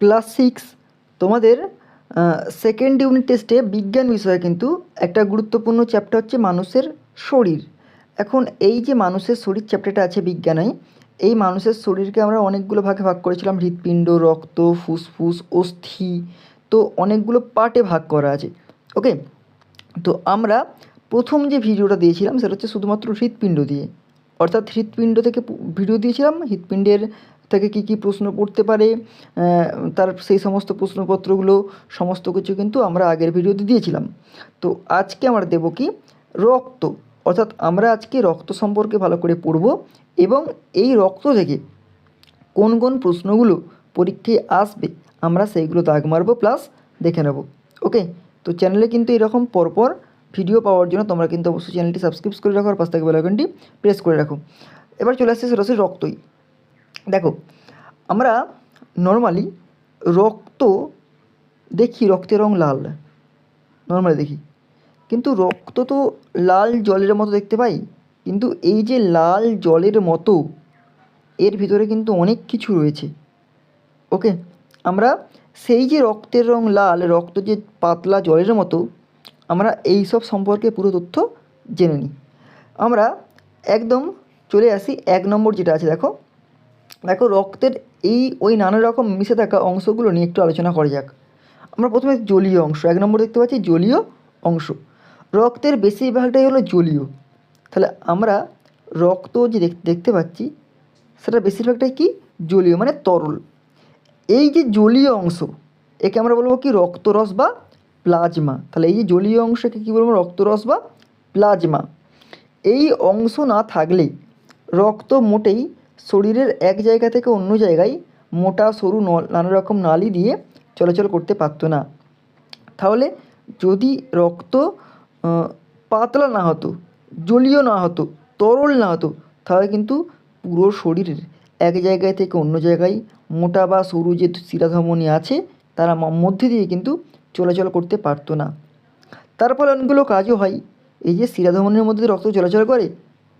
Class six তোমাদের second unit টেস্টে বিজ্ঞান বিষয়ে কিন্তু একটা গুরুত্বপূর্ণ চ্যাপ্টার হচ্ছে মানুষের শরীর। এখন এই যে মানুষের শরীর চ্যাপ্টারটা আছে বিজ্ঞানে এই মানুষের শরীরকে আমরা অনেকগুলো ভাগে ভাগ করেছিলাম, হৃৎপিণ্ড, রক্ত, ফুসফুস, অস্থি, তো অনেকগুলো পার্টে ভাগ করা আছে। ওকে তো আমরা প্রথম যে ভিডিওটা দিয়েছিলাম সেটা হচ্ছে শুধুমাত্র হৃৎপিণ্ড দিয়ে। অর্থাৎ হৃৎপিণ্ড থেকে ভিডিও দিয়েছিলাম, হৃৎপিণ্ডের থেকে কী কী প্রশ্ন পড়তে পারে তার সেই সমস্ত প্রশ্নপত্রগুলো, সমস্ত কিছু কিন্তু আমরা আগের ভিডিওতে দিয়েছিলাম। তো আজকে আমরা দেব কি? রক্ত। অর্থাৎ আমরা আজকে রক্ত সম্পর্কে ভালো করে পড়ব এবং এই রক্ত থেকে কোন কোন প্রশ্নগুলো পরীক্ষায় আসবে, আমরা সেইগুলো দাগ মারবো প্লাস দেখে নেব। ওকে তো চ্যানেলে কিন্তু এরকম পরপর ভিডিও পাওয়ার জন্য তোমরা কিন্তু অবশ্যই চ্যানেলটি সাবস্ক্রাইব করে রাখো আর পাশ থেকে বেলাইকনটি প্রেস করে রাখো। এবার চলে আসছে সরাসরি রক্তই। দেখো, আমরা নর্মালি রক্ত দেখি, রক্তের রং লাল নর্মালি দেখি। কিন্তু রক্ত তো লাল জলের মতো দেখতে পাই, কিন্তু এই যে লাল জলের মতো, এর ভিতরে কিন্তু অনেক কিছু রয়েছে। ওকে আমরা সেই যে রক্তের রং লাল, রক্ত যে পাতলা জলের মতো, আমরা এই সব সম্পর্কে পুরো তথ্য জেনে নিই। আমরা একদম চলে আসি, এক নম্বর যেটা আছে, দেখো। দেখো, রক্তের এই, ওই নানা রকম মিশে থাকা অংশগুলো নিয়ে একটু আলোচনা করা যাক। আমরা প্রথমে জলীয় অংশ, এক নম্বর দেখতে পাচ্ছি জলীয় অংশ। রক্তের বেশিরভাগটাই হলো জলীয়। তাহলে আমরা রক্ত যে দেখ- দেখতে পাচ্ছি সেটা বেশিরভাগটাই কি? জলীয় মানে তরল। এই যে জলীয় অংশ, একে আমরা বলব কি? রক্তরস বা প্লাজমা। তাহলে এই যে জলীয় অংশকে কী বলব? রক্তরস বা প্লাজমা। এই অংশ না থাকলে রক্ত মোটেই শরীরের এক জায়গা থেকে অন্য জায়গায় মোটা, সরু নানা রকম নালি দিয়ে চলাচল করতে পারতো না। তাহলে যদি রক্ত পাতলা না হতো, জলীয় না হতো, তরল না হতো, তাহলে কিন্তু পুরো শরীরের এক জায়গায় থেকে অন্য জায়গায় মোটা বা সরু যে শিরাধমনি আছে, তারা মধ্যে দিয়ে কিন্তু চলাচল করতে পারতো না। তার ফলে অনেকগুলো কাজও হয়। এই যে শিরাধমনির মধ্যে রক্ত চলাচল করে,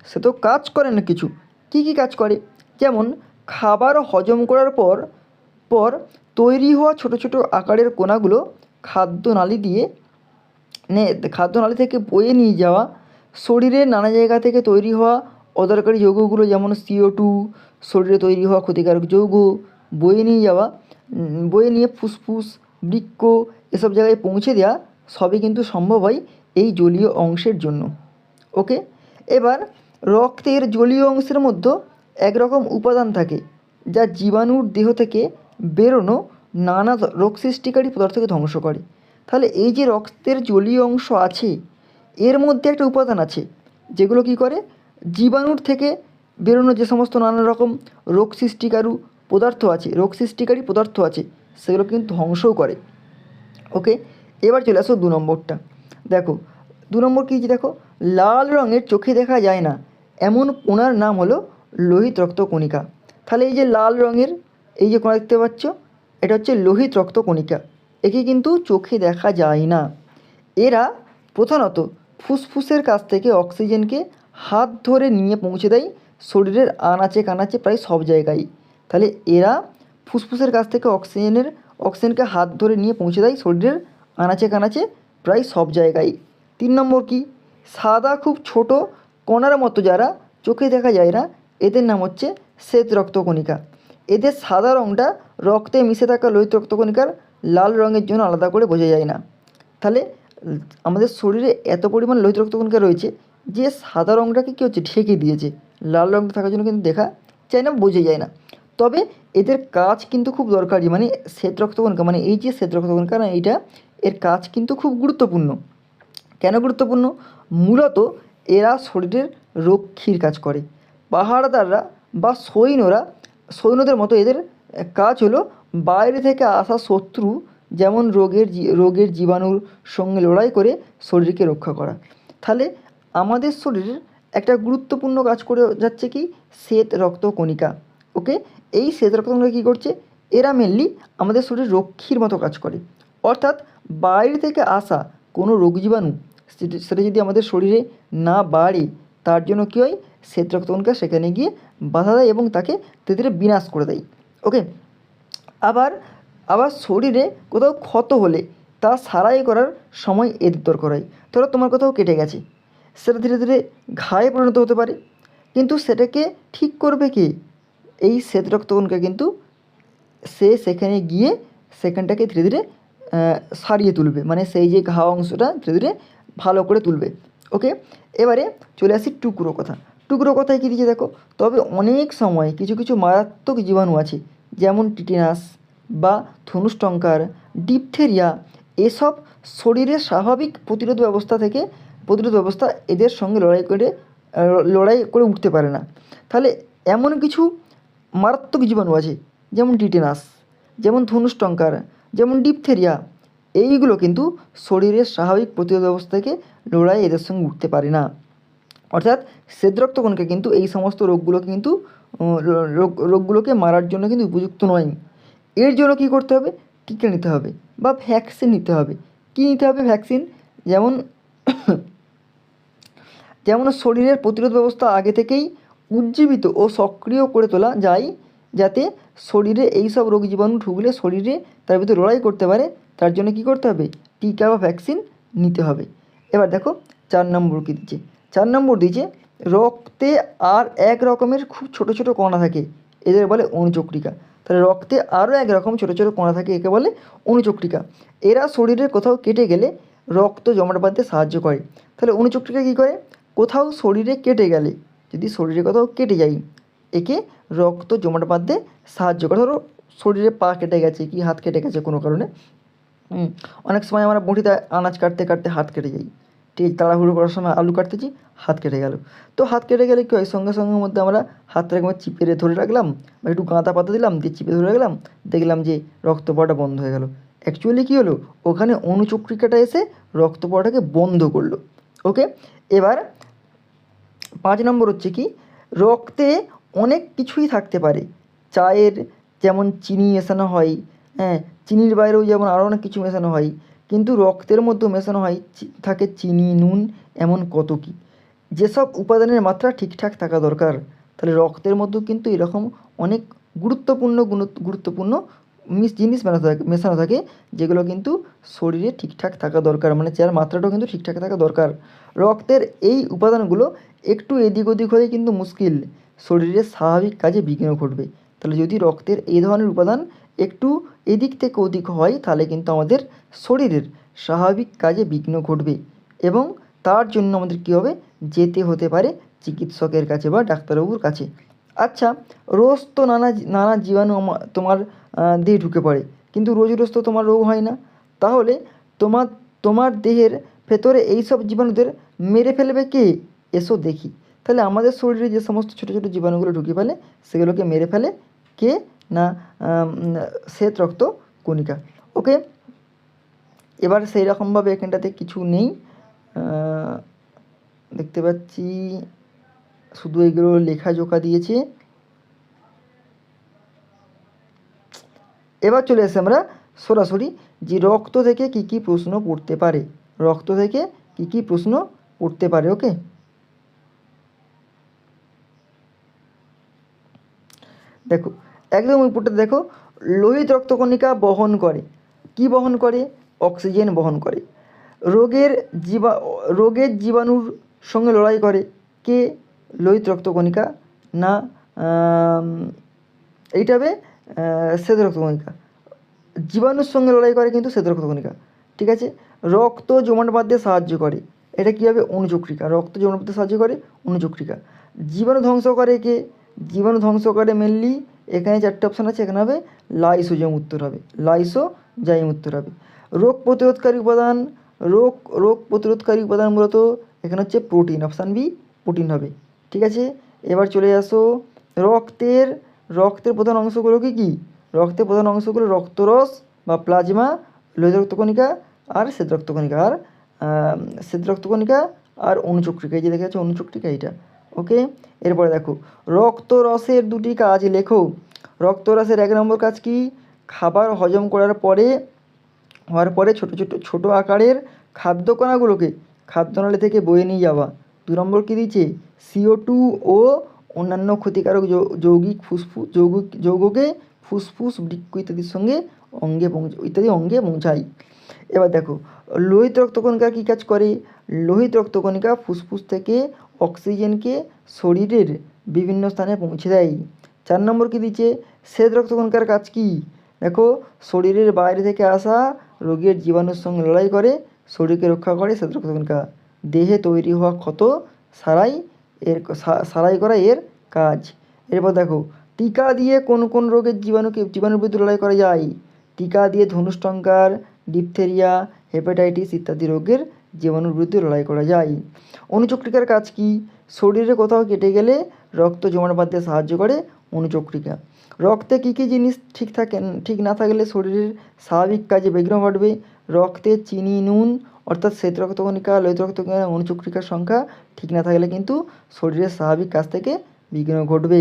সে তো কাজ করে না কিছু। কী কী কাজ করে? যেমন খাবার হজম করার পর পর তৈরি হওয়া ছোট ছোট আকারের কণাগুলো খাদ্যনালী দিয়ে নে, খাদ্যনালী থেকে বয়ে নিয়ে যাওয়া, শরীরের নানা জায়গা থেকে তৈরি হওয়া অদরকারি যৌগগুলো যেমন সিও টু শরীরে তৈরি হওয়া ক্ষতিকারক যৌগ, বয়ে নিয়ে যাওয়া বয়ে নিয়ে ফুসফুস, বৃক্ক এসব জায়গায় পৌঁছে দেওয়া সবই কিন্তু সম্ভব হয় এই জলীয় অংশের জন্য। ওকে এবার রক্তের জলীয় অংশের মধ্যে একরকম উপাদান থাকে, যা জীবাণুর দেহ থেকে বেরোনো নানা রোগ সৃষ্টিকারী পদার্থকে ধ্বংস করে। তাহলে এই যে রক্তের জলীয় অংশ আছে, এর মধ্যে একটা উপাদান আছে, যেগুলো কি করে? জীবাণুর থেকে বেরোনো যে সমস্ত নানা রকম রোগ সৃষ্টিকারু পদার্থ আছে, রোগ সৃষ্টিকারী পদার্থ আছে, সেগুলো কিন্তু ধ্বংসও করে। ওকে? এবার চলে আসো দু নম্বরটা। দেখো, দু নম্বর কী দেখো? লাল রঙের চোখে দেখা যায় না। এমন ওনার নাম হলো লোহিত রক্তকণিকা। তাহলে এই যে লাল রঙের এই যে কোণা দেখতে পাচ্ছ, এটা হচ্ছে লোহিত রক্তকণিকা। একে কিন্তু চোখে দেখা যায় না। এরা প্রধানত ফুসফুসের কাছ থেকে অক্সিজেনকে হাত ধরে নিয়ে পৌঁছে দেয় শরীরের আনাচে কানাচে প্রায় সব জায়গায়। তাহলে এরা ফুসফুসের কাছ থেকে অক্সিজেনের, অক্সিজেনকে হাত ধরে নিয়ে পৌঁছে দেয় শরীরের আনাচে কানাচে প্রায় সব জায়গায়। তিন নম্বর কি? সাদা খুব ছোট কণার মতো যারা চোখে দেখা যায় না এদের নাম হচ্ছে শ্বেত রক্তকণিকা। এদের সাদা রঙটা রক্তে মিশে থাকা লোহিত রক্তকণিকার লাল রঙের জন্য আলাদা করে বোঝা যায় না। তাহলে আমাদের শরীরে এত পরিমাণ লোহিত রক্তকণিকা রয়েছে যে সাদা রঙটাকে কী হচ্ছে ঢেকে দিয়েছে। লাল রঙটা থাকার জন্য কিন্তু দেখা যায় না বোঝা যায় না। তবে এদের কাজ কিন্তু খুব দরকারি মানে শ্বেত রক্তকণিকা মানে এই যে শ্বেত রক্তকণিকা না, এইটা এর কাজ কিন্তু খুব গুরুত্বপূর্ণ। কেন গুরুত্বপূর্ণ? মূলত এরা শরীরের রক্ষীর কাজ করে। পাহাড়দাররা বা সৈন্যরা, সৈন্যদের মতো এদের কাজ হলো বাইরে থেকে আসা শত্রু যেমন রোগের রোগের জীবাণুর সঙ্গে লড়াই করে শরীরকে রক্ষা করা। তাহলে আমাদের শরীরের একটা গুরুত্বপূর্ণ কাজ করে যাচ্ছে কি? শ্বেত রক্তকণিকা ওকে? এই শ্বেত রক্ত রক্তকণিকা কী করছে? এরা মেনলি আমাদের শরীর রক্ষীর মতো কাজ করে। অর্থাৎ বাইরে থেকে আসা কোনো রোগ জীবাণু সেটা যদি আমাদের শরীরে না বাড়ে, তার জন্য কী হয়? শ্বেত রক্তকণিকা সেখানে গিয়ে বাধা দেয় এবং তাকে ধীরে ধীরে বিনাশ করে দেয়। ওকে আবার আবার শরীরে কোথাও ক্ষত হলে তা সারাই করার সময় এদের দরকার হয়। ধরো তোমার কোথাও কেটে গেছে। সেটা ধীরে ধীরে ঘায়ে পরিণত হতে পারে। কিন্তু সেটাকে ঠিক করবে কে? এই শ্বেত রক্তকণিকা কিন্তু সে সেখানে গিয়ে সেখানটাকে ধীরে ধীরে সারিয়ে তুলবে। মানে সেই যে ঘা অংশটা ধীরে ধীরে ভালো করে তুলবে। ওকে এবারে চলে আসি টুকরো কথা। টুকরো কথায় কী দিয়েছে দেখো। তবে অনেক সময় কিছু কিছু মারাত্মক জীবাণু আছে, যেমন টিটেনাস বা ধনুষ্টঙ্কার ডিপথেরিয়া। এসব শরীরের স্বাভাবিক প্রতিরোধ ব্যবস্থা থেকে প্রতিরোধ ব্যবস্থা এদের সঙ্গে লড়াই করে লড়াই করে উঠতে পারে না। তাহলে এমন কিছু মারাত্মক জীবাণু আছে, যেমন টিটেনাস, যেমন ধনুষ্টঙ্কার যেমন ডিপথেরিয়া। এইগুলো কিন্তু শরীরের স্বাভাবিক প্রতিরোধ ব্যবস্থাকে লড়াই এদের সঙ্গে উঠতে পারে না। অর্থাৎ শ্বেতরক্তকণিকা কিন্তু এই সমস্ত রোগগুলোকে কিন্তু রোগ, রোগগুলোকে মারার জন্য কিন্তু উপযুক্ত নয়। এর জন্য কী করতে হবে? টিকা নিতে হবে বা ভ্যাকসিন নিতে হবে। কী নিতে হবে? ভ্যাকসিন। যেমন যেমন শরীরের প্রতিরোধ ব্যবস্থা আগে থেকেই উজ্জীবিত ও সক্রিয় করে তোলা যায়, যাতে শরীরে এই সব রোগ জীবাণু ঢুকলে শরীরে তার ভিতরে লড়াই করতে পারে, তার জন্য কী করতে হবে? টিকা বা ভ্যাকসিন নিতে হবে। এবার দেখো, চার নম্বর কী দিচ্ছে। চার নম্বর দিচ্ছে রক্তে আর এক রকমের খুব ছোট ছোট কণা থাকে, এদের বলে অণুচক্রিকা তাহলে রক্তে আরও এক রকম ছোটো ছোটো কণা থাকে, একে বলে অণুচক্রিকা এরা শরীরের কোথাও কেটে গেলে রক্ত জমাট বাঁধতে সাহায্য করে। তাহলে অণুচক্রিকা কী করে? কোথাও শরীরে কেটে গেলে, যদি শরীরে কোথাও কেটে যায়, একে রক্ত জমাট বাঁধতে সাহায্য করে। ধরো শরীরে পা কেটে গেছে কি হাত কেটে গেছে কোনো কারণে অনেক সময় আমরা বটিতে আনাজ কাটতে কাটতে হাত কেটে যাই। ঠিক তাড়াহুড়ো করার সময় আলু কাটতেছি হাত কেটে গেল। তো হাত কেটে গেলে কী হয়? সঙ্গে সঙ্গে মধ্যে আমরা হাতটাকে একবার চিপে ধরে রাখলাম বা একটু গাঁদা পাতা দিলাম, দিয়ে চিপে ধরে রাখলাম, দেখলাম যে রক্ত পড়াটা বন্ধ হয়ে গেল। অ্যাকচুয়ালি কী হলো? ওখানে অনুচক্রিকাটা এসে রক্ত পড়াটাকে বন্ধ করল। ওকে এবার পাঁচ নম্বর হচ্ছে কি? রক্তে অনেক কিছুই থাকতে পারে। চায়ের যেমন চিনি মেশানো হয় হ্যাঁ চিনির বাইরেও যেমন আরও অনেক কিছু মেশানো হয়, কিন্তু রক্তের মধ্যেও মেশানো হয় থাকে চিনি, নুন, এমন কত কী। যেসব উপাদানের মাত্রা ঠিকঠাক থাকা দরকার, তাহলে রক্তের মধ্যেও কিন্তু এরকম অনেক গুরুত্বপূর্ণ গুরুত্বপূর্ণ মিস, জিনিস মেশানো থাকে মেশানো থাকে, যেগুলো কিন্তু শরীরে ঠিকঠাক থাকা দরকার মানে যার মাত্রাটাও কিন্তু ঠিকঠাক থাকা দরকার। রক্তের এই উপাদানগুলো একটু এদিক ওদিক হলে কিন্তু মুশকিল। শরীরের স্বাভাবিক কাজে বিঘ্ন ঘটবে। তাহলে যদি রক্তের এই ধরনের উপাদান একটু এদিক থেকে ওদিক হয়, তাহলে কিন্তু আমাদের শরীরের স্বাভাবিক কাজে বিঘ্ন ঘটবে এবং তার জন্য আমাদের কী হবে? যেতে হতে পারে চিকিৎসকের কাছে বা ডাক্তারবাবুর কাছে। আচ্ছা রোজ তো নানা নানা জীবাণু তোমার দেহে ঢুকে পড়ে। কিন্তু রোজ রোজ তো তোমার রোগ হয় না। তাহলে তোমার তোমার দেহের ভেতরে এই সব জীবাণুদের মেরে ফেলবে কে? এসো দেখি। তাহলে আমাদের শরীরে যে সমস্ত ছোটো ছোটো জীবাণুগুলো ঢুকে ফেলে, সেগুলোকে মেরে ফেলে কে? না শ্বেত রক্ত কণিকা। ওকে? এবার সেই রকমভাবে এখানটাতে কিছু নেই। দেখতে পাচ্ছি শুধু এগুলো লেখা জোকা দিয়েছে। এবার চলে এসে আমরা সরাসরি যে রক্ত থেকে কি কি প্রশ্ন পড়তে পারে। রক্ত থেকে কি কি প্রশ্ন পড়তে পারে ওকে দেখো, একদম উপরটা দেখো, লোহিত রক্তকণিকা বহন করে। কি বহন করে? অক্সিজেন বহন করে। রোগের জীবা, রোগের জীবাণুর সঙ্গে লড়াই করে কে? লোহিত রক্তকণিকা? না এইটা হবে শ্বেত রক্তকণিকা। জীবাণুর সঙ্গে লড়াই করে কিন্তু শ্বেত রক্তকণিকা, ঠিক আছে? রক্ত জমাট বাঁধতে সাহায্য করে। এটা কী হবে? অণুচক্রিকা রক্ত জমাট বাঁধতে সাহায্য করে অণুচক্রিকা জীবাণু ধ্বংস করে কে? জীবাণু ধ্বংস করে মেনলি এখানে চারটে অপশান আছে। এখানে হবে লাইসোজম উত্তর হবে। লাইসো জাইম উত্তর হবে। রোগ প্রতিরোধকারী উপাদান রোগ রোগ প্রতিরোধকারী উপাদান মূলত এখানে হচ্ছে প্রোটিন অপশান বি প্রোটিন হবে। ঠিক আছে? এবার চলে আসো রক্তের রক্তের প্রধান অংশগুলো কি? কী রক্তের প্রধান অংশগুলো রক্তরস বা প্লাজমা লোহিত রক্তকণিকা আর শ্বেত রক্তকণিকা। আর শ্বেত রক্তকণিকা আর অণুচক্রিকা এই যে দেখা যাচ্ছে অণুচক্রিকা এইটা। ওকে? এরপরে দেখো, রক্তরসের দুটি কাজ লেখো। রক্তরসের এক নম্বর কাজ কি? খাবার হজম করার পরে হওয়ার পরে ছোটো ছোটো ছোটো আকারের খাদ্যকণাগুলোকে খাদ্যনালী থেকে বয়ে নিয়ে যাওয়া। দু নম্বর কী দিচ্ছে সিও টু ও অন্যান্য ক্ষতিকারক যৌগিক ফুসফুস যৌগিক, যৌগকে ফুসফুস বৃক্ষ ইত্যাদির সঙ্গে অঙ্গে পৌঁছ ইত্যাদি অঙ্গে পৌঁছায়। এবার দেখো, লোহিত রক্তকণিকা কী কাজ করে? লোহিত রক্তকণিকা ফুসফুস থেকে অক্সিজেনকে শরীরের বিভিন্ন স্থানে পৌঁছে দেয়। চার নম্বর কী দিচ্ছে শ্বেত রক্তকণিকার কাজ কী? দেখো, শরীরের বাইরে থেকে আসা রোগের জীবাণুর সঙ্গে লড়াই করে, শরীরকে রক্ষা করে শ্বেত রক্তকণিকা দেহে তৈরি হওয়া ক্ষত সারাই এর সারাই করা এর কাজ। এরপর দেখো, টিকা দিয়ে কোন কোন রোগের জীবাণুকে, জীবাণুর বিরুদ্ধে লড়াই করা যায়? টিকা দিয়ে ধনুষ্টঙ্কার ডিপথেরিয়া, হেপাটাইটিস ইত্যাদি রোগের জীবাণুর বিরুদ্ধে লড়াই করা যায়। অনুচক্রিকার কাজ কি? শরীরে কোথাও কেটে গেলে রক্ত জমাট বাঁধতে সাহায্য করে অনুচক্রিকা। রক্তে কী কী জিনিস ঠিক থাকে ঠিক না থাকলে শরীরের স্বাভাবিক কাজে বিঘ্ন ঘটবে? রক্তে চিনি, নুন, অর্থাৎ শ্বেত রক্তকণিকা লোহিত রক্তকণিকা অনুচক্রিকার সংখ্যা ঠিক না থাকলে কিন্তু শরীরের স্বাভাবিক কাজ থেকে বিঘ্ন ঘটবে।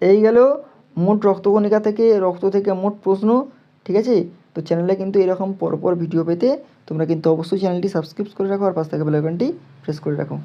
এই গেল মোট রক্তকণিকা থেকে, রক্ত থেকে মোট প্রশ্ন, ঠিক আছে? তো চ্যানেলে কিন্তু এরকম পরপর ভিডিও পেতে তোমরা কিন্তু অবশ্যই চ্যানেলটি সাবস্ক্রাইব করে রাখো আর পাশ থেকে বেলাইকনটি প্রেস করে রাখো।